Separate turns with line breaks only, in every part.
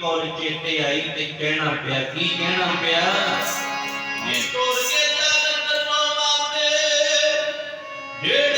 ਕੌਰ ਚੇਤੇ ਆਈ ਤੇ ਕਹਿਣਾ ਪਿਆ? ਕੀ ਕਹਿਣਾ ਪਿਆ? ਜਿਸ ਤੋਰ ਕੇ ਜਗਤ ਤੋਂ ਮਾਪੇ ਜਿਹੜੇ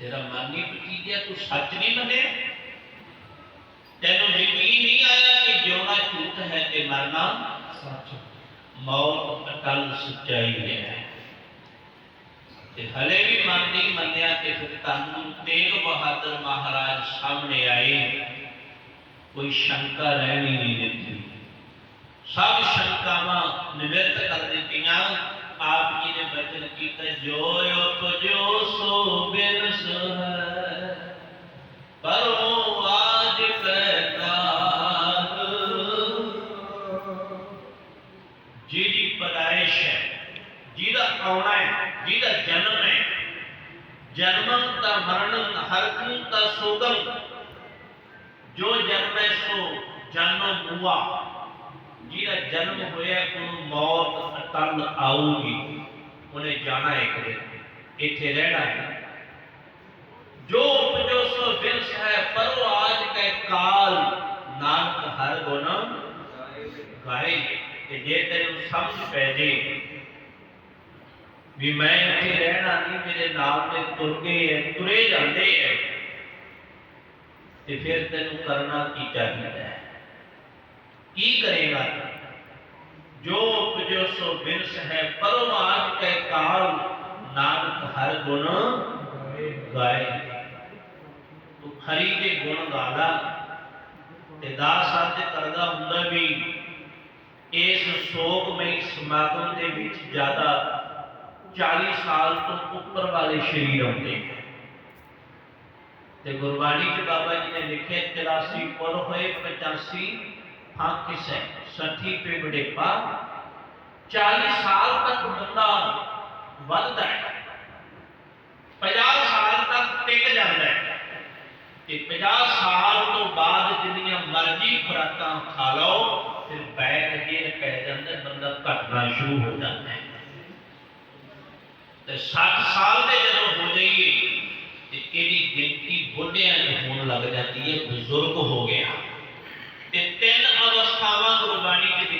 ਤੇਰਾ ਮਨ ਨਹੀਂ ਪਟੀਜਿਆ ਤੂੰ ਸੱਚ ਨਹੀਂ ਮੰਨਿਆ? ਤੈਨੂੰ ਯਕੀਨ ਨਹੀਂ ਆਇਆ ਕਿ ਜਿਉਣਾ ਝੂਠ ਹੈ ਤੇ ਮਰਨਾ ਸੱਚ? ਮੌਤ ਅਟਲ ਸੱਚਾਈ ਹੈ। ਤੇ ਹਲੇ ਵੀ ਮਨ ਨਹੀਂ ਮੰਨਿਆ ਤੇ ਫਿਰ ਤਨ ਤੇਗ ਬਹਾਦਰ ਮਹਾਰਾਜ ਸਾਹਮਣੇ ਆਏ। ਕੋਈ ਸ਼ੰਕਾ ਰਹਿਣੀ ਨਹੀਂ ਦਿੱਤੀ। ਸਭ ਸ਼ੰਕਾਵਾਂ ਨਿਵਰਤ ਕਰ ਦਿੱਤੀਆਂ। آپی بچن کیتا جو تو جو سو بے نسو ہے۔ آج پیدا جی جی پیدائش ہے۔ جی دا ہے۔ جی جنم ہے۔ جنم تا مرن ہرکن تا سوگم جو جنم ہے سو جنم ہوا۔ جی جنم ہویا موت آؤ گی انہیں جانا ایک دن۔ ایتھے رہنا ہے۔ جو سو ہے آج کال نانک ہر گائے۔ کہ جے تیرے سمجھ پہ جے بھی میں ایتھے رہنا نہیں، میرے نام ہیں، ترے جاندے ہیں۔ پھر کرنا کی چاہیے؟ ہے ਕੀ ਕਰੇਗਾ? ਜੋ ਉਪਜੋ ਸੋ ਬਿਰਸ ਹੈ ਪਰਮਾਜ ਕੈ ਕਾਲ, ਨਾਨਕ ਹਰ ਗੁਣ ਗਾਏ। ਤੂੰ ਹਰੀ ਦੇ ਗੁਣ ਗਾਲਾ ਤੇ ਦਾਸ ਅੱਜ ਕਰਦਾ ਹੁੰਦਾ ਵੀ, ਇਸ ਸੋਗਮਈ ਸਮਾਗਮ ਦੇ ਵਿੱਚ ਜ਼ਿਆਦਾ 40 ਸਾਲ ਤੋਂ ਉੱਪਰ ਵਾਲੇ ਸ਼ਰੀਰ ਆਉਂਦੇ ਨੇ। ਤੇ ਗੁਰਬਾਣੀ ਚ ਬਾਬਾ ਜੀ ਨੇ ਲਿਖਿਆ 83 ਪੁਰ ਹੋਏ 85 ਹਾਂ, ਕਿਸੈ ਸਠੀ ਪੇ ਬੜੇਪਾ 40 ਸਾਲ ਤੱਕ ਬੰਦਾ ਵੱਧਦਾ ਹੈ। 50 ਸਾਲ ਤੱਕ ਟਿਕ ਜਾਂਦਾ ਹੈ। ਤੇ 50 ਸਾਲ ਤੋਂ ਬਾਅਦ ਜਿੰਨੀਆਂ ਮਰਜ਼ੀ ਖੁਰਾਕਾਂ ਖਾ ਲਓ, ਫਿਰ ਬੈਠ ਕੇ ਪੈ ਜਾਂਦਾ, ਬੰਦਾ ਘਟਣਾ ਸ਼ੁਰੂ ਹੋ ਜਾਂਦਾ ਹੈ। ਤੇ 60 ਸਾਲ ਦੇ ਜਦੋਂ ਹੋ ਜਾਈਏ, ਤੇ ਇਹਦੀ ਗਿਣਤੀ ਬੁੱਢਿਆਂ 'ਚ ਹੋਣ ਲੱਗ ਜਾਂਦੀ ਹੈ, ਬਜ਼ੁਰਗ ਹੋ ਗਿਆ।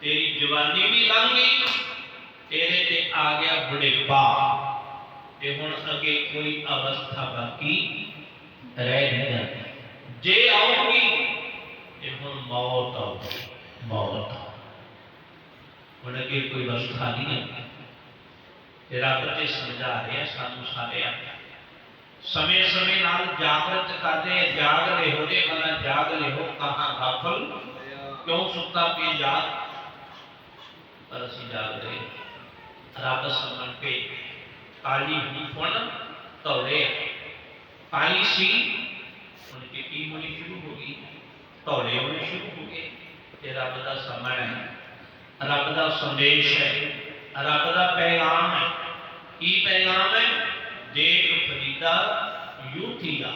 تیری جوانی بھی لنگ گئی، تیرے تے آ گیا بڑے پا تے ہن اگے کوئی اوستھا باقی رہ نہیں جاتی جے آؤ گی، تے ہن موت آؤ موت۔ آؤ ہن اگے کوئی اوستھا نہیں ہے۔ تیرا بچے سمجھا رہے ہیں سانو سارے۔ آیا سمے سمے نال جاگرت کرتے ہیں، جاگ رہے ہو رہے بنا جاگ رہے ہو کہاں غافل؟ کیوں ستا پہ یاد ਪਰ ਅਸੀਂ ਜਾਗ ਰਹੇ ਰੱਬ ਸਮਝ ਕੇ ਕਾਲੀ ਹੀ ਹੁਣ ਧੌਲੇ ਕਾਲੀ ਸੀ, ਹੁਣ ਚਿੱਟੀ ਹੋਣੀ ਸ਼ੁਰੂ ਹੋ ਗਈ। ਧੌਲੇ ਹੋਣੇ ਸ਼ੁਰੂ ਹੋ ਗਏ। ਤੇ ਰੱਬ ਦਾ ਸਮਾਂ ਹੈ। ਰੱਬ ਦਾ ਸੰਦੇਸ਼ ਹੈ। ਰੱਬ ਦਾ ਪੈਗਾਮ ਹੈ। ਕੀ ਪੈਗਾਮ ਹੈ? ਦੇਖ ਫਰੀਦਾ ਯੂਥੀਆ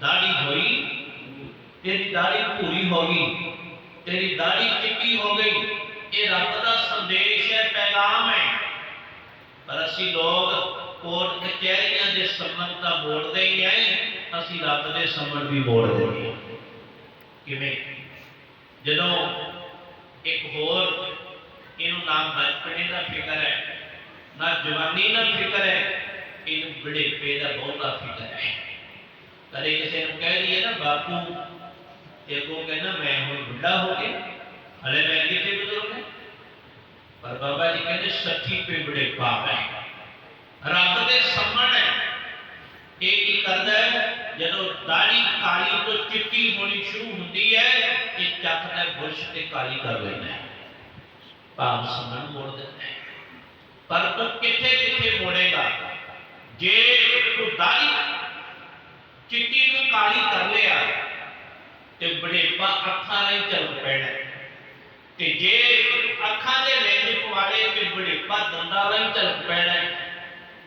ਦਾੜੀ ਹੋਈ, ਤੇਰੀ ਦਾੜੀ ਭੂਰੀ ਹੋ ਗਈ। ਤੇਰੀ ਦਾੜੀ ਚਿੱਟੀ ਇਹ ਰੱਬ ਦਾ ਸੰਦੇਸ਼ ਹੈ, ਪੈਗਾਮ ਹੈ। ਪਰ ਅਸੀਂ ਲੋਕ ਕੋਰਟ ਕਚਹਿਰੀਆਂ ਦੇ ਸੰਬੰਧ ਤਾਂ ਮੋੜਦੇ ਹੀ ਐ ਅਸੀਂ ਰੱਬ ਦੇ ਸੰਬੰਧ ਵੀ ਮੋੜਦੇ ਹਾਂ ਕਿਵੇਂ? ਜਦੋਂ ਇੱਕ ਹੋਰ ਇਹਨੂੰ ਨਾਮ ਬਚਪਨੇ ਦਾ ਫਿਕਰ ਹੈ, ਨਾ ਜਵਾਨੀ ਦਾ ਫਿਕਰ ਹੈ, ਇਹਨੂੰ ਬੁਢੇਪੇ ਦਾ ਬਹੁਤਾ ਫਿਕਰ ਹੈ। ਕਦੇ ਕਿਸੇ ਨੂੰ ਕਹਿ ਦਈਏ ਨਾ, ਬਾਪੂ ਤੇ ਉਹ ਕਹਿੰਦਾ ਮੈਂ ਹੁਣ ਬੁੱਢਾ ਹੋ ਗਿਆ। ਹਲੇ ਮੈਂ ਕਿੱਥੇ ਬਜ਼ੁਰਗ پر بابا جی کہتے سچی پہ بڑے باپ ہیں رب دے سمن ہے ایک ہی کردا ہے جدو داڑھی کالی تو چٹی ہونی شروع ہوتی ہے یہ چک نے برش تے کالی کر لینا ہے باپ سمن موڑ دیتا ہے پر تو کتھے کتھے موڑے گا جے تو داڑھی چٹی نو کالی کر لیا تے بڑے با اکھا نہیں چل پیڑا تے جے اکھا دے ਬੜੇਪਾ ਦੰਦਾਂ ਨਹੀਂ ਚੱਲ ਪੈਣਾ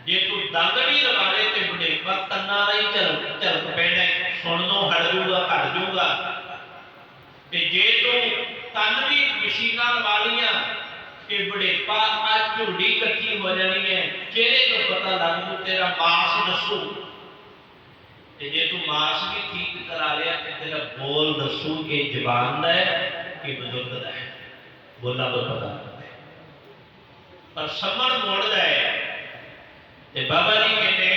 ਜੇ ਤੂੰ ਦੰਦ ਵੀ ਲਵਾਲੇ ਤੇ ਬੜੇਪਾ ਕੰਨਾਂ ਨਹੀਂ ਚੱਲ ਚੱਲ ਪੈਣਾ ਸੁਣਨੋਂ ਹਟ ਜਾਊਗਾ ਘਟ ਜਾਊਗਾ ਤੇ ਜੇ ਤੂੰ ਕੰਨ ਵੀ ਮਸ਼ੀਨਾਂ ਲਵਾ ਲੀਆਂ ਕਿ ਬੜੇਪਾ ਆ ਝੁੱਡੀ ਇਕੱਠੀ ਹੋ ਜਾਣੀ ਹੈ ਚਿਹਰੇ ਤੋਂ ਪਤਾ ਲੱਗ ਜੂ ਤੇਰਾ ਮਾਸ ਦੱਸੂ? ਤੇ ਜੇ ਤੂੰ ਮਾਸ ਵੀ ਠੀਕ ਕਰਾ ਲਿਆ ਤੇ ਤੇਰਾ ਬੋਲ ਦੱਸੂ ਕਿ ਜ਼ਬਾਨ ਦਾ ਹੈ ਕਿ ਬਜ਼ੁਰਗ ਦਾ ਹੈ? ਬੋਲਾਂ ਤੋਂ ਪਤਾ। ਪਰ ਸਮਣ ਮੋੜਦਾ ਹੈ। ਤੇ ਬਾਬਾ ਜੀ ਕਹਿੰਦੇ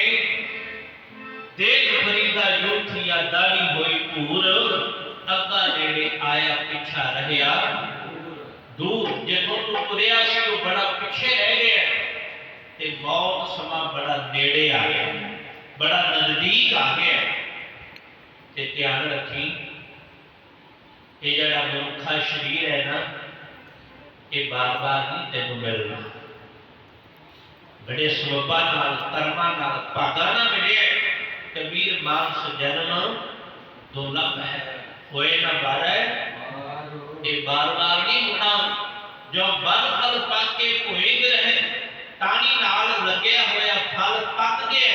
ਦੇਖ ਫਰੀਦਾ ਯੋਥੀਆ ਦਾੜੀ ਹੋਈ ਭੂਰ, ਅੱਗਾ ਨੇੜੇ ਆਇਆ ਪਿੱਛਾ ਰਹਿਆ। ਦੂਰ ਜਿੱਥੋਂ ਤੂੰ ਤੁਰਿਆ ਸੀ, ਉਹ ਬੜਾ ਪਿੱਛੇ ਰਹਿ ਗਿਆ। ਤੇ ਮੌਤ ਸਮਾਂ ਬੜਾ ਨੇੜੇ ਆ ਗਿਆ। ਬੜਾ ਨਜ਼ਦੀਕ ਆ ਗਿਆ। ਤੇ ਧਿਆਨ ਰੱਖੀ, ਇਹ ਜਿਹੜਾ ਮਨੁੱਖਾ ਸਰੀਰ ਹੈ ਨਾ, ਇਹ ਬਾਰ-ਬਾਰ ਨਹੀਂ ਤੈਨੂੰ ਮਿਲਣਾ। ਬੜੇ ਸਬਬਾਂ ਨਾਲ ਕਰਮਾਂ ਨਾਲ ਭਾਗਾਂ ਨਾਲ ਮਿਲਿਆ ਕਬੀਰ ਮਾਨਸ ਜਨਮ ਦੁਰਲਭ ਹੈ ਹੋਏ ਨਾ ਬਾਰੇ। ਇਹ ਬਾਰ-ਬਾਰ ਨਹੀਂ ਹੋਣਾ। ਜੋ ਬਲ ਫਲ ਪਾਕੇ ਭੋਇਗ ਰਹੇ ਟਾਣੀ ਨਾਲ ਲੱਗਿਆ ਹੋਇਆ ਫਲ ਪੱਕ ਗਿਆ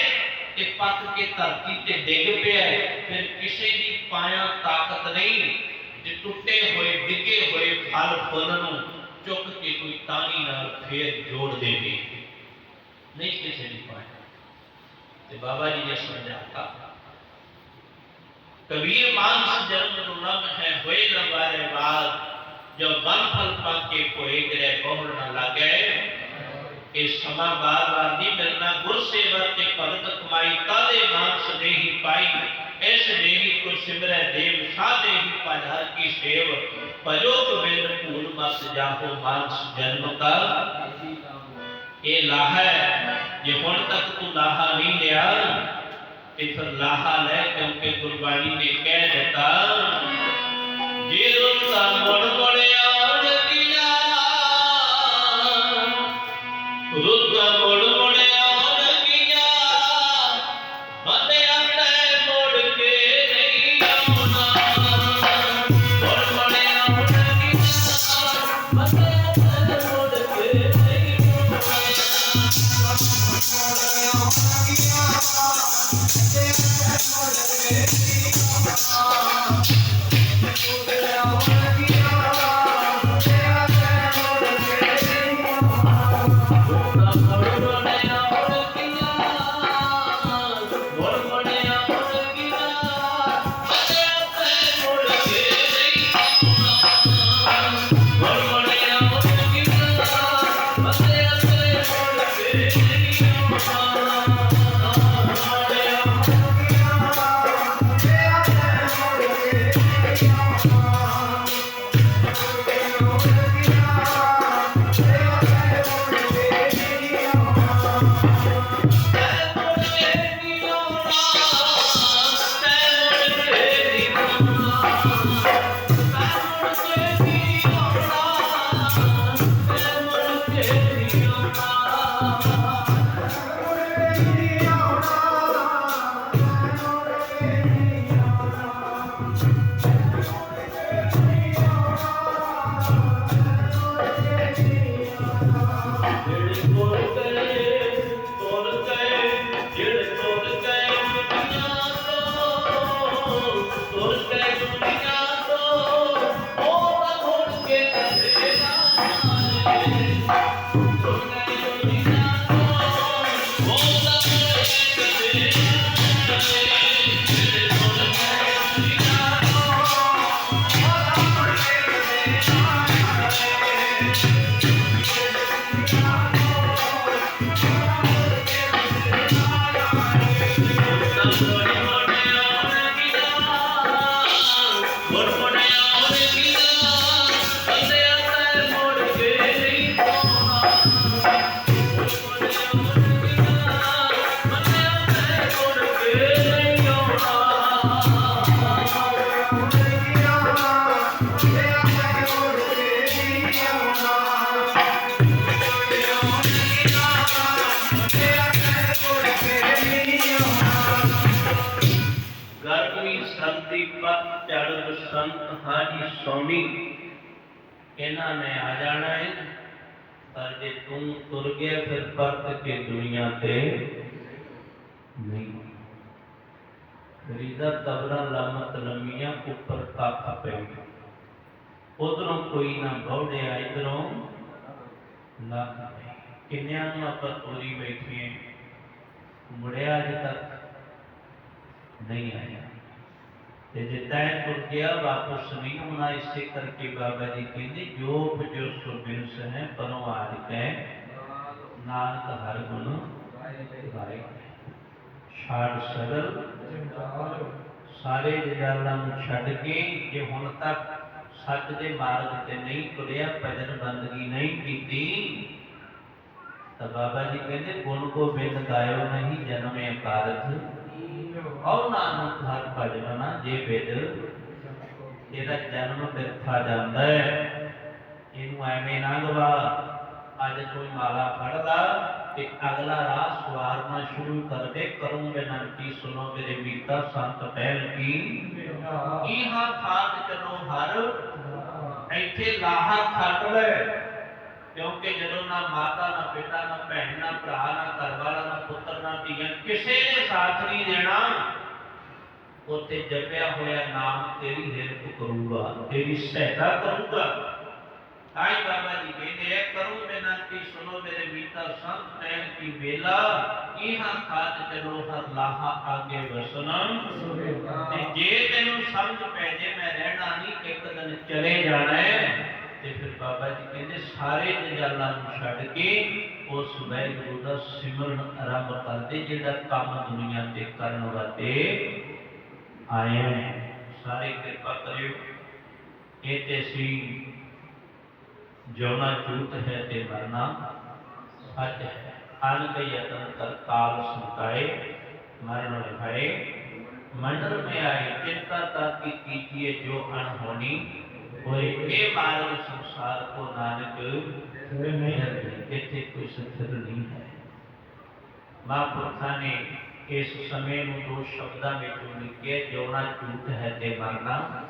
ਤੇ ਪੱਕ ਕੇ ਧਰਤੀ ਤੇ ਡਿੱਗ ਪਿਆ ਫਿਰ ਕਿਸੇ ਦੀ ਪਾਇਆ ਤਾਕਤ ਨਹੀਂ। ਜੇ ਟੁੱਟੇ ਹੋਏ ਡਿੱਗੇ ਹੋਏ ਫਲ ਫੁੱਲ ਨੂੰ ਚੁੱਕ ਕੇ ਕੋਈ ਟਾਣੀ ਨਾਲ ਫੇਰ ਜੋੜ ਦੇਵੇ। نہیں کسی نہیں پائے تو بابا جی نے سمجھا ہاں۔ تھا کبیر مان سے جنم رنگ ہے، ہوئے لمبارے بعد۔ جب بن پھل پاکے کے کوئی گرے بہر نہ لگے، کہ سما بار بار نہیں ملنا۔ گر سیوا کے پرت کمائی مان سے دے ہی پائی۔ ایسے دیوی کو سمرہ دیو شاہ دے ہی پاجار کی سیو۔ پجو تو میرے پول مس جاہو مانس جنم کا ਇਹ ਲਾਹਾ ਹੈ ਜੇ ਹੁਣ ਤੱਕ ਤੂੰ ਲਾਹਾ ਨਹੀਂ ਲਿਆ ਤੇ ਫਿਰ ਲਾਹਾ ਲੈ ਕਿਉਂਕਿ ਗੁਰਬਾਣੀ ਨੇ ਕਹਿ ਦਿੱਤਾ ਜੇ ਰੁੱਤਾਂ ਮੁੜ Yes. ਹਾਜੀ ਸੋਣੀ ਇਹਨਾਂ ਨੇ ਆ ਜਾਣਾ ਹੈ ਪਰ ਜੇ ਤੂੰ ਤੁਰ ਗਿਆ ਫਿਰ ਪਰਤ ਕੇ ਦੁਨੀਆ ਤੇ ਨਹੀਂ ਫਰੀਦਾ ਤਬਰਾਂ ਲਾਮਤ ਲੰਮੀਆਂ ਉੱਪਰ ਕੱਖ ਪੈ ਉਧਰੋਂ ਕੋਈ ਨਾ ਬੌੜਿਆ ਇਧਰੋਂ ਨਾ ਕਿੰਨਿਆਂ ਨੂੰ ਆਪਾਂ ਤੋਰੀ ਬੈਠੀਏ ਮੁੜਿਆ ਅਜੇ ਤੱਕ ਨਹੀਂ ವಾಪಸ್ اسی کر کے بابا جی کہندے جو جو سبنس ہے پروار ہے نانک ہر گن بھائی چھاڑ سدر سارے جدالاں چھڈ کے جے ہن تک سچ دے مارگ تے نہیں تریا بھجن بندگی نہیں کیتی تو بابا جی کہندے گن کو بن گایو نہیں جنم کارج ਬਾਬਾ ਜੀ ਕਹਿੰਦੇ ਗੁਣ ਕੋ ਬਿਨ ਗਾਇਓ ਨਹੀਂ ਜਨਮ ਅਕਾਰਥ ਔਰ ਨਾਨਕ ਹਰ ਭਜਨ ਨਾ ਜੇ ਬਿਦ ਇਹਦਾ ਜਨਮ ਬਿਰਥਾ ਜਾਂਦਾ ਹੈ ਇਹਨੂੰ ਐਵੇਂ ਨਾ ਗਵਾ ਅੱਜ ਕੋਈ ਮਾਲਾ ਫੜਦਾ ਤੇ ਅਗਲਾ ਰਾਹ ਸਵਾਰਨਾ ਸ਼ੁਰੂ ਕਰ ਦੇ ਕਰੂੰ ਬੇਨੰਤੀ ਸੁਣੋ ਮੇਰੇ ਮੀਤਾ ਸੰਤ ਪਹਿਲ ਕੀ ਇਹਾਂ ਖਾਤ ਚਲੋ ਹਰ ਇੱਥੇ ਲਾਹਾ ਖੱਟ ਲੈ ਕਿਉਂਕਿ ਜਦੋਂ ਨਾ ਮਾਤਾ, ਨਾ ਪਿਤਾ, ਨਾ ਭੈਣ, ਨਾ ਭਰਾ, ਨਾ ਘਰਵਾਲਾ, ਨਾ ਪੁੱਤਰ, ਨਾ ਧੀਆਂ ਕਿਸੇ ਨੇ ਸਾਥ ਨਹੀਂ ਦੇਣਾ, ਉੱਥੇ ਜਪਿਆ ਹੋਇਆ ਨਾਮ ਤੇਰੀ ਹਿਰਪ ਕਰੂਗਾ, ਤੇਰੀ ਸਹਾਇਤਾ ਕਰੂਗਾ। ਆਈ ਬਾਬਾ ਜੀ ਕਹਿੰਦੇ ਆ, ਕਰੂੰ ਬੇਨਤੀ ਸੁਣੋ ਮੇਰੇ ਮੀਤਾ ਸੰਤ ਨੈਣ ਕੀ ਵੇਲਾ, ਇਹਾਂ ਖਾਤ ਚਲੋ ਹਰ ਲਾਹਾ ਆਗੇ ਵਸਣਾ। ਤੇ ਜੇ ਤੈਨੂੰ ਸਮਝ ਪੈ ਜੇ ਮੈਂ ਰਹਿਣਾ ਨਹੀਂ, ਇੱਕ ਦਿਨ ਚਲੇ ਜਾਣਾ ਹੈ। ਤੇ ਫਿਰ ਬਾਬਾ ਜੀ ਕਹਿੰਦੇ ਸਾਰੇ ਜਜਾਲਾਂ ਨੂੰ ਛੱਡ ਕੇ ਉਸ ਵੈਗੁਰੂ ਦਾ ਸਿਮਰਨ ਆਰੰਭ ਕਰਦੇ, ਜਿਹੜਾ ਕੰਮ ਦੁਨੀਆ ਤੇ ਕਰਨ ਵਾਤੇ ਆਏ ਨੇ ਸਾਰੇ ਕਿਰਪਾ ਕਰਿਓ। ਇਹ ਤੇ ਸੀ ਜਉਨਾ ਝੂਠ ਹੈ ਤੇ ਮਰਨਾ ਸੱਚ ਹੈ। ਅਨ ਕਈ ਯਤਨ ਕਰ ਕਾਲ ਸੁਤਾਏ ਮਰਨ ਭਏ ਮੰਡਲ ਮੇ ਆਏ, ਚਿੰਤਾ ਤਾਂ ਕੀ ਕੀਜੀਏ ਜੋ ਅਣ ਹੋਣੀ होए ਇਹ ਮਾਰਗ ਸੰਸਾਰ ਕੋ ਨਾਨਕ ਇੱਥੇ ਕੋਈ ਸਥਿਰ ਨਹੀਂ ਹੈ। ਮਹਾਂਪੁਰਖਾਂ ਨੇ ਇਸ ਸਮੇਂ ਨੂੰ ਦੋ ਸ਼ਬਦਾਂ ਵਿੱਚ ਲਿਖਿਆ ਜਿਉਣਾ ਝੂਠ ਹੈ ਤੇ ਮਰਨਾ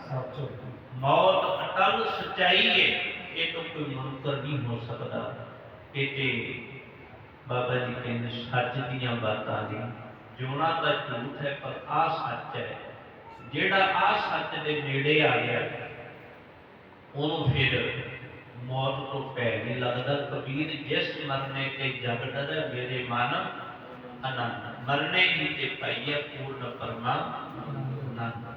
ਮੌਤ ਅਟਲ ਸਚਾਈ ਹੈ ਇਹ ਤੋਂ ਕੋਈ ਮੁਨਕਰ ਨਹੀਂ ਹੋ ਸਕਦਾ। ਇਹ ਤੇ ਬਾਬਾ ਜੀ ਕਹਿੰਦੇ ਸੱਚ ਦੀਆਂ ਬਾਤਾਂ ਦੀ ਜਿਉਣਾ ਤਾਂ ਝੂਠ ਹੈ ਪਰ ਆ ਸੱਚ ਹੈ। ਜਿਹੜਾ ਆ ਸੱਚ ਦੇ ਨੇੜੇ ਆ ਗਿਆ ਉਹਨੂੰ ਫਿਰ ਮੌਤ ਤੋਂ ਭੈ ਨਹੀਂ ਲੱਗਦਾ ਕਬੀਰ ਜਿਸ ਮਰਨੇ ਤੇ ਜਗ ਡਰੇ ਮੇਰੇ ਮਨ ਅਨੰਦ ਮਰਨੇ ਹੀ ਤੇ ਪਾਈਏ ਪੂਰਨ ਪਰਮਾ ਆਨੰਦ